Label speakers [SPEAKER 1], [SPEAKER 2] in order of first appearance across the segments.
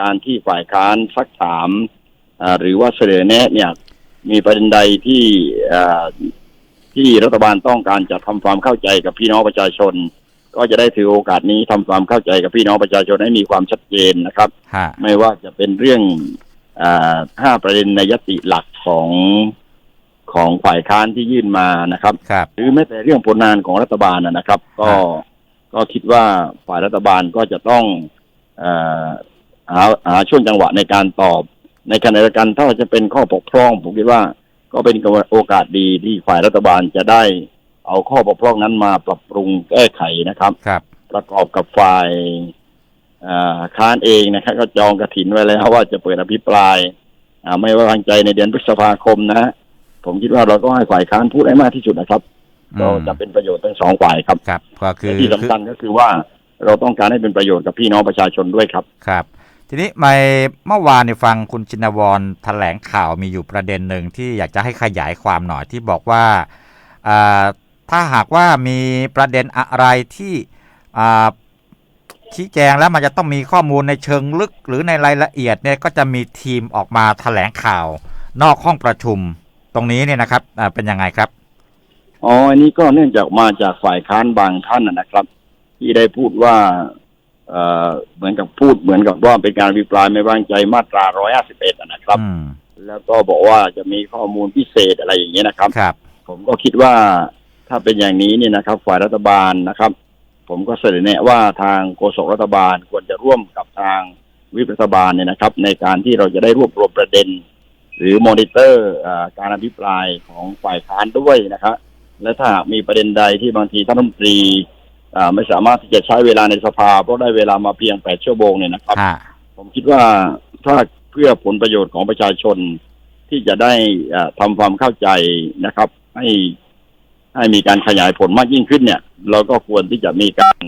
[SPEAKER 1] การที่ฝ่ายค้านซักถามอ่าหรือว่าเสนอแนะเนี่ย มีประเด็นใดที่อ่าที่รัฐบาลต้องการจะทำความเข้าใจกับพี่น้องประชาชน ก็จะได้ถือโอกาสนี้ทำความเข้าใจกับพี่น้องประชาชนให้มีความชัดเจนนะครับ
[SPEAKER 2] ฮะ
[SPEAKER 1] ไม่ว่าจะเป็นเรื่องอ่าห้าประเด็นในยติหลักของของฝ่ายค้านที่ยื่นมานะครับ
[SPEAKER 2] ครับ
[SPEAKER 1] หรือแม้แต่เรื่องผลงานของรัฐบาลนะนะครับ ก็ก็คิดว่าฝ่ายรัฐบาลก็จะต้องเออ หาหาช่วงจังหวะในการตอบ ในขณะเดียวกันถ้าจะเป็นข้อบกพร่อง ผมคิดว่าก็เป็นโอกาสดีที่ฝ่ายรัฐบาลจะได้เอาข้อบกพร่องนั้นมาปรับปรุงแก้ไขนะครับ
[SPEAKER 2] ครับ
[SPEAKER 1] ประกอบกับฝ่ายอ่าค้านเองนะครับ ก็จองกระถินไว้แล้วว่าจะเปิดอภิปรายอ่าไม่ไว้วางใจในเดือนพฤษภาคมนะ ผมคิดว่าเราก็ให้ฝ่ายค้านพูดให้มากที่สุดนะครับ
[SPEAKER 2] อื
[SPEAKER 1] ก็
[SPEAKER 2] ม
[SPEAKER 1] จะเป็นประโยชน์ทั้งสองฝ่ายครับ
[SPEAKER 2] ครับ ก็คือ
[SPEAKER 1] และที่สำคัญก็คือว่าเราต้องการให้เป็นประโยชน์กับพี่น้องประชาชนด้วยครับ
[SPEAKER 2] ครับ ทีนี้ในเมื่อวานเนี่ยฟังคุณชินวรแถลงข่าวมีอยู่ประเด็นหนึ่งที่อยากจะให้ขยายความหน่อยที่บอกว่าถ้าหากว่ามีประเด็นอะไรที่ชี้แจงแล้วมันจะต้องมีข้อมูลในเชิงลึกหรือในรายละเอียดเนี่ยก็จะมีทีมออกมาแถลงข่าว นอกห้องประชุมตรงนี้เนี่ยนะครับเป็นยังไงครับ
[SPEAKER 1] อ๋ออันนี้ก็เนื่องจากมาจากฝ่ายค้านบางท่านนะครับ ที่ได้พูดว่า เอ่อเหมือนกับพูดเหมือนกับว่าเป็นการอภิปรายไม่ไว้วางใจมาตรา151อะนะครับ
[SPEAKER 2] อืม
[SPEAKER 1] แล้วก็บอกว่าจะมีข้อมูลพิเศษอะไรอย่างเงี้ยนะครับ
[SPEAKER 2] ครับ
[SPEAKER 1] ผมก็คิดว่าถ้าเป็นอย่างนี้เนี่ยนะครับ ฝ่ายรัฐบาลนะครับ ผมก็เสนอแนะว่าทางโฆษกรัฐบาลควรจะร่วมกับทางวิปรัฐบาลเนี่ยนะครับ ในการที่เราจะได้รวบรวมประเด็น หรือมอนิเตอร์อ่าการอภิปรายของฝ่ายค้านด้วยนะครับและถ้าหากมีประเด็นใดที่บางทีท่านรัฐมนตรีอ่า ไม่สามารถที่จะใช้เวลาในสภา เพราะได้เวลามาเพียงแปดชั่วโมงเนี่ยนะครับ
[SPEAKER 2] ฮะ
[SPEAKER 1] ผมคิดว่าถ้าเพื่อผลประโยชน์ของประชาชนที่จะได้อ่าทำความเข้าใจนะครับ ให้ให้มีการขยายผลมากยิ่งขึ้นเนี่ย เราก็ควรที่จะมีการ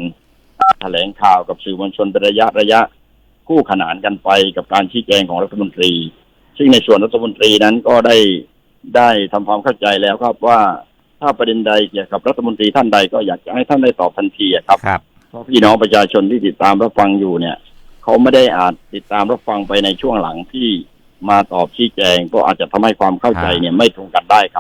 [SPEAKER 1] แถลงข่าวกับสื่อมวลชนเป็นระยะระยะคู่ขนานกันไปกับการชี้แจงของรัฐมนตรี ซึ่งในส่วนรัฐมนตรีนั้นก็ได้ได้ทำความเข้าใจแล้วครับว่า ถ้าประเด็นใดเกี่ยวกับรัฐมนตรีท่านใดก็อยากจะให้ท่านได้ตอบทันทีอะครับ
[SPEAKER 2] ครับ
[SPEAKER 1] เพราะพี่น้องประชาชนที่ติดตามรับฟังอยู่เนี่ย เขาไม่ได้อาจติดตามรับฟังไปในช่วงหลังที่มาตอบชี้แจง ก็อาจจะทำให้ความเข้าใจเนี่ยไม่ตรงกันได้ครับ